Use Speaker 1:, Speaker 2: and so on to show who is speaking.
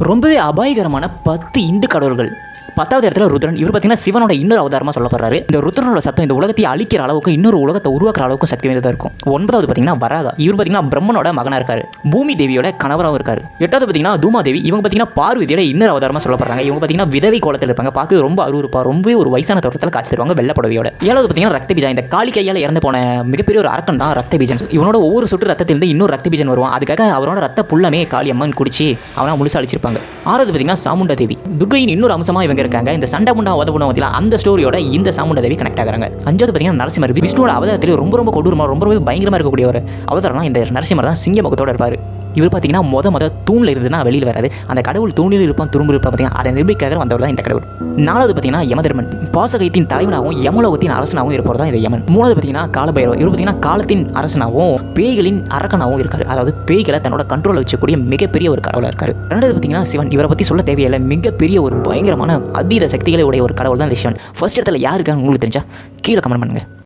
Speaker 1: ரொம்பவே அபாயகரமான பத்து இந்து கடவுள்கள். பத்தாவது இடத்துல ருத்ரன். இவர் பார்த்தீங்கன்னா சிவனோட இன்னொரு அவதாரமாக சொல்லப்படுறாரு. இந்த ருத்ரனோட சத்தம் இந்த உலகத்தை அழிக்கிற அளவுக்கு இன்னொரு உலகத்தை உருவாக்குற அளவுக்கு சக்தி வாய்ந்ததாக இருக்கும். ஒன்பதாவது பார்த்தீங்கன்னா வராகா இவர் பார்த்தீங்கன்னா பிரம்மனோட மகனாக இருக்காரு. பூமி தேவியோட கணவராகவும் இருக்காரு. எட்டாவது பார்த்தீங்கன்னா தூமாதேவி இவங்க பார்த்தீங்கன்னா பார்வதியோட இன்னொரு அவதாரமாக சொல்லப்படுறாங்க. இவங்க பார்த்தீங்கன்னா விதவை கோலத்தில் இருப்பாங்க. பார்க்க ரொம்ப அருவருப்பாக ரொம்பவே ஒரு வயசான தோட்டத்தில் காட்சி தருவாங்க வெள்ளப்படவையோட ஏழாவது பார்த்தீங்கன்னா ரத்த பீஜா இந்த காளி கையால் இறந்து போன மிகப்பெரிய ஒரு அரக்கன் தான் ரத்த பீஜன் இவனோட ஒவ்வொரு சுற்று ரத்தத்திலிருந்து இன்னொரு ரத்த பீஜன் வருவான். அதுக்காக அவரோட ரத்த புள்ளமே காளி அம்மன் குடிச்சு அவனா முழுசா அழிச்சிருப்பாங்க. ஆறாவது பார்த்தீங்கன்னா சாமுண்டா தேவி. துர்கையின் இன்னொரு அம்சமாக இவங்க இருக்காங்க. இந்த சண்டை முண்டா உத பண்ணுவோம் பார்த்தீங்களா அந்த ஸ்டோரியோட இந்த சாமுண்ட தேவி கனெக்ட் ஆகுறாங்க. அஞ்சாவது பார்த்தீங்கன்னா நரசிம்மர். விஷ்ணுவோட அவதாரத்தில் ரொம்ப ரொம்ப கொடூரமாக ரொம்ப ரொம்ப பயங்கரமாக இருக்கக்கூடிய ஒரு அவதாரம்னா இந்த நரசிம்மர் தான் சிங்க முகத்தோட இருப்பார். இவர் பார்த்தீங்கன்னா மொத மொதல் தூணில் இருந்துன்னா வெளியில் வராது அந்த கடவுள் தூணில் இருப்பான் துரும்பு இருப்பான் பார்த்தீங்கன்னா அதை நிரூபிக்காக வந்தவர் தான் இந்த கடவுள். நாலாவது பார்த்தீங்கன்னா யமதர்மன். பாசகத்தின் தலைவனாகவும் யமலோகத்தின் அரசனாகவும் இருப்பவர் தான் இந்த யமன். மூணாவது பார்த்தீங்கன்னா காலபைரவர். இவர் பார்த்தீங்கன்னா காலத்தின் அரசனாகவும் பேய்களின் அரக்கனாகவும் இருக்காரு. அதாவது பேய்களை தன்னோட கண்ட்ரோலில் வச்சக்கூடிய மிகப்பெரிய ஒரு கடவுளாக இருக்காரு. ரெண்டாவது பார்த்தீங்கன்னா சிவன். இவரை பற்றி சொல்ல தேவையில்லை. மிகப்பெரிய ஒரு பயங்கரமான அதீத சக்திகளை உடைய ஒரு கடவுள் தான் இந்த சிவன். ஃபர்ஸ்ட் இடத்துல யாருக்கான உங்களுக்கு தெரிஞ்சா கீழே கமெண்ட் பண்ணுங்கள்